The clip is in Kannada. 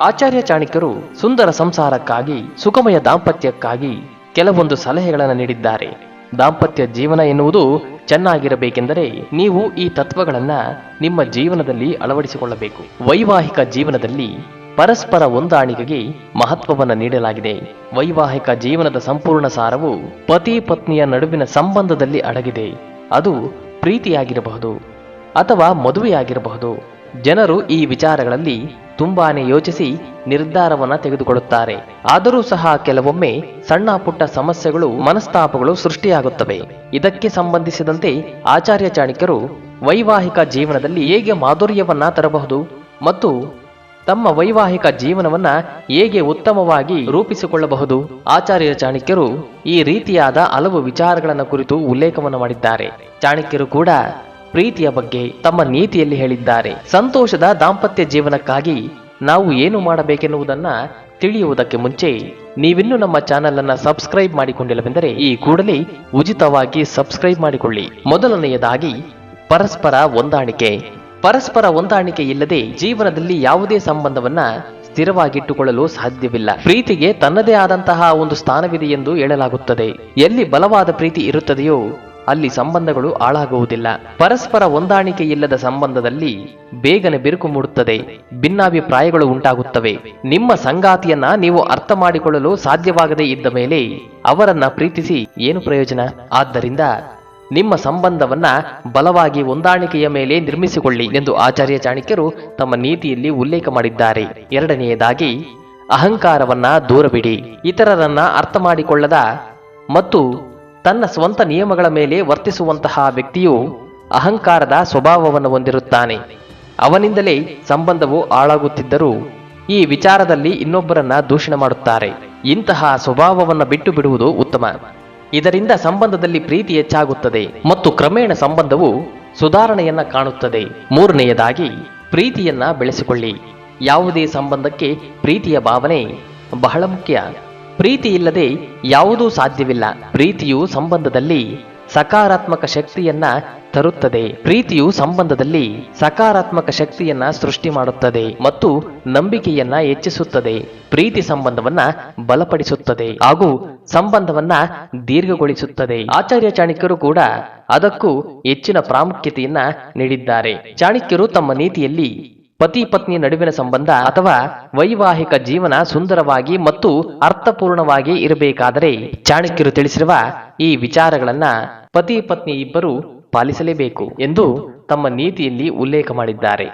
ಆಚಾರ್ಯ ಚಾಣಕ್ಯರು ಸುಂದರ ಸಂಸಾರಕ್ಕಾಗಿ ಸುಖಮಯ ದಾಂಪತ್ಯಕ್ಕಾಗಿ ಕೆಲವೊಂದು ಸಲಹೆಗಳನ್ನು ನೀಡಿದ್ದಾರೆ. ದಾಂಪತ್ಯ ಜೀವನ ಎನ್ನುವುದು ಚೆನ್ನಾಗಿರಬೇಕೆಂದರೆ ನೀವು ಈ ತತ್ವಗಳನ್ನ ನಿಮ್ಮ ಜೀವನದಲ್ಲಿ ಅಳವಡಿಸಿಕೊಳ್ಳಬೇಕು. ವೈವಾಹಿಕ ಜೀವನದಲ್ಲಿ ಪರಸ್ಪರ ಹೊಂದಾಣಿಕೆಗೆ ಮಹತ್ವವನ್ನು ನೀಡಲಾಗಿದೆ. ವೈವಾಹಿಕ ಜೀವನದ ಸಂಪೂರ್ಣ ಸಾರವು ಪತಿ ಪತ್ನಿಯ ನಡುವಿನ ಸಂಬಂಧದಲ್ಲಿ ಅಡಗಿದೆ. ಅದು ಪ್ರೀತಿಯಾಗಿರಬಹುದು ಅಥವಾ ಮದುವೆಯಾಗಿರಬಹುದು. ಜನರು ಈ ವಿಚಾರಗಳಲ್ಲಿ ತುಂಬಾನೇ ಯೋಚಿಸಿ ನಿರ್ಧಾರವನ್ನ ತೆಗೆದುಕೊಳ್ಳುತ್ತಾರೆ. ಆದರೂ ಸಹ ಕೆಲವೊಮ್ಮೆ ಸಣ್ಣ ಪುಟ್ಟ ಸಮಸ್ಯೆಗಳು, ಮನಸ್ತಾಪಗಳು ಸೃಷ್ಟಿಯಾಗುತ್ತವೆ. ಇದಕ್ಕೆ ಸಂಬಂಧಿಸಿದಂತೆ ಆಚಾರ್ಯ ಚಾಣಕ್ಯರು ವೈವಾಹಿಕ ಜೀವನದಲ್ಲಿ ಹೇಗೆ ಮಾಧುರ್ಯವನ್ನ ತರಬಹುದು ಮತ್ತು ತಮ್ಮ ವೈವಾಹಿಕ ಜೀವನವನ್ನ ಹೇಗೆ ಉತ್ತಮವಾಗಿ ರೂಪಿಸಿಕೊಳ್ಳಬಹುದು? ಆಚಾರ್ಯ ಚಾಣಕ್ಯರು ಈ ರೀತಿಯಾದ ಹಲವು ವಿಚಾರಗಳನ್ನು ಕುರಿತು ಉಲ್ಲೇಖವನ್ನು ಮಾಡಿದ್ದಾರೆ. ಚಾಣಕ್ಯರು ಕೂಡ ಪ್ರೀತಿಯ ಬಗ್ಗೆ ತಮ್ಮ ನೀತಿಯಲ್ಲಿ ಹೇಳಿದ್ದಾರೆ. ಸಂತೋಷದ ದಾಂಪತ್ಯ ಜೀವನಕ್ಕಾಗಿ ನಾವು ಏನು ಮಾಡಬೇಕೆನ್ನುವುದನ್ನ ತಿಳಿಯುವುದಕ್ಕೆ ಮುಂಚೆ ನೀವಿನ್ನೂ ನಮ್ಮ ಚಾನೆಲ್ ಅನ್ನ ಸಬ್ಸ್ಕ್ರೈಬ್ ಮಾಡಿಕೊಂಡಿಲ್ಲವೆಂದರೆ ಈ ಕೂಡಲೇ ಉಚಿತವಾಗಿ ಸಬ್ಸ್ಕ್ರೈಬ್ ಮಾಡಿಕೊಳ್ಳಿ. ಮೊದಲನೆಯದಾಗಿ ಪರಸ್ಪರ ಹೊಂದಾಣಿಕೆ. ಪರಸ್ಪರ ಹೊಂದಾಣಿಕೆ ಇಲ್ಲದೆ ಜೀವನದಲ್ಲಿ ಯಾವುದೇ ಸಂಬಂಧವನ್ನ ಸ್ಥಿರವಾಗಿಟ್ಟುಕೊಳ್ಳಲು ಸಾಧ್ಯವಿಲ್ಲ. ಪ್ರೀತಿಗೆ ತನ್ನದೇ ಆದಂತಹ ಒಂದು ಸ್ಥಾನವಿದೆ ಎಂದು ಹೇಳಲಾಗುತ್ತದೆ. ಎಲ್ಲಿ ಬಲವಾದ ಪ್ರೀತಿ ಇರುತ್ತದೆಯೋ ಅಲ್ಲಿ ಸಂಬಂಧಗಳು ಹಾಳಾಗುವುದಿಲ್ಲ. ಪರಸ್ಪರ ಹೊಂದಾಣಿಕೆ ಇಲ್ಲದ ಸಂಬಂಧದಲ್ಲಿ ಬೇಗನೆ ಬಿರುಕು ಮೂಡುತ್ತದೆ. ಭಿನ್ನಾಭಿಪ್ರಾಯಗಳು ಉಂಟಾಗುತ್ತವೆ. ನಿಮ್ಮ ಸಂಗಾತಿಯನ್ನ ನೀವು ಅರ್ಥ ಮಾಡಿಕೊಳ್ಳಲು ಸಾಧ್ಯವಾಗದೇ ಇದ್ದ ಮೇಲೆ ಅವರನ್ನ ಪ್ರೀತಿಸಿ ಏನು ಪ್ರಯೋಜನ? ಆದ್ದರಿಂದ ನಿಮ್ಮ ಸಂಬಂಧವನ್ನ ಬಲವಾಗಿ ಹೊಂದಾಣಿಕೆಯ ಮೇಲೆ ನಿರ್ಮಿಸಿಕೊಳ್ಳಿ ಎಂದು ಆಚಾರ್ಯ ಚಾಣಕ್ಯರು ತಮ್ಮ ನೀತಿಯಲ್ಲಿ ಉಲ್ಲೇಖ ಮಾಡಿದ್ದಾರೆ. ಎರಡನೆಯದಾಗಿ, ಅಹಂಕಾರವನ್ನ ದೂರಬಿಡಿ ಇತರರನ್ನ ಅರ್ಥ ಮಾಡಿಕೊಳ್ಳದ ಮತ್ತು ತನ್ನ ಸ್ವಂತ ನಿಯಮಗಳ ಮೇಲೆ ವರ್ತಿಸುವಂತಹ ವ್ಯಕ್ತಿಯು ಅಹಂಕಾರದ ಸ್ವಭಾವವನ್ನು ಹೊಂದಿರುತ್ತಾನೆ. ಅವನಿಂದಲೇ ಸಂಬಂಧವು ಹಾಳಾಗುತ್ತಿದ್ದರೂ ಈ ವಿಚಾರದಲ್ಲಿ ಇನ್ನೊಬ್ಬರನ್ನ ದೂಷಣೆ ಮಾಡುತ್ತಾರೆ. ಇಂತಹ ಸ್ವಭಾವವನ್ನು ಬಿಟ್ಟು ಬಿಡುವುದು ಉತ್ತಮ. ಇದರಿಂದ ಸಂಬಂಧದಲ್ಲಿ ಪ್ರೀತಿ ಹೆಚ್ಚಾಗುತ್ತದೆ ಮತ್ತು ಕ್ರಮೇಣ ಸಂಬಂಧವು ಸುಧಾರಣೆಯನ್ನ ಕಾಣುತ್ತದೆ. ಮೂರನೆಯದಾಗಿ, ಪ್ರೀತಿಯನ್ನ ಬೆಳೆಸಿಕೊಳ್ಳಿ. ಯಾವುದೇ ಸಂಬಂಧಕ್ಕೆ ಪ್ರೀತಿಯ ಭಾವನೆ ಬಹಳ ಮುಖ್ಯ. ಪ್ರೀತಿ ಇಲ್ಲದೆ ಯಾವುದೂ ಸಾಧ್ಯವಿಲ್ಲ. ಪ್ರೀತಿಯು ಸಂಬಂಧದಲ್ಲಿ ಸಕಾರಾತ್ಮಕ ಶಕ್ತಿಯನ್ನ ತರುತ್ತದೆ. ಪ್ರೀತಿಯು ಸಂಬಂಧದಲ್ಲಿ ಸಕಾರಾತ್ಮಕ ಶಕ್ತಿಯನ್ನ ಸೃಷ್ಟಿ ಮಾಡುತ್ತದೆ ಮತ್ತು ನಂಬಿಕೆಯನ್ನ ಹೆಚ್ಚಿಸುತ್ತದೆ. ಪ್ರೀತಿ ಸಂಬಂಧವನ್ನ ಬಲಪಡಿಸುತ್ತದೆ ಹಾಗೂ ಸಂಬಂಧವನ್ನ ದೀರ್ಘಗೊಳಿಸುತ್ತದೆ. ಆಚಾರ್ಯ ಚಾಣಕ್ಯರು ಕೂಡ ಅದಕ್ಕೂ ಹೆಚ್ಚಿನ ಪ್ರಾಮುಖ್ಯತೆಯನ್ನ ನೀಡಿದ್ದಾರೆ. ಚಾಣಕ್ಯರು ತಮ್ಮ ನೀತಿಯಲ್ಲಿ ಪತಿ ಪತ್ನಿ ನಡುವಿನ ಸಂಬಂಧ ಅಥವಾ ವೈವಾಹಿಕ ಜೀವನ ಸುಂದರವಾಗಿ ಮತ್ತು ಅರ್ಥಪೂರ್ಣವಾಗಿ ಇರಬೇಕಾದರೆ ಚಾಣಕ್ಯರು ತಿಳಿಸಿರುವ ಈ ವಿಚಾರಗಳನ್ನ ಪತಿ ಪತ್ನಿ ಇಬ್ಬರು ಪಾಲಿಸಲೇಬೇಕು ಎಂದು ತಮ್ಮ ನೀತಿಯಲ್ಲಿ ಉಲ್ಲೇಖ ಮಾಡಿದ್ದಾರೆ.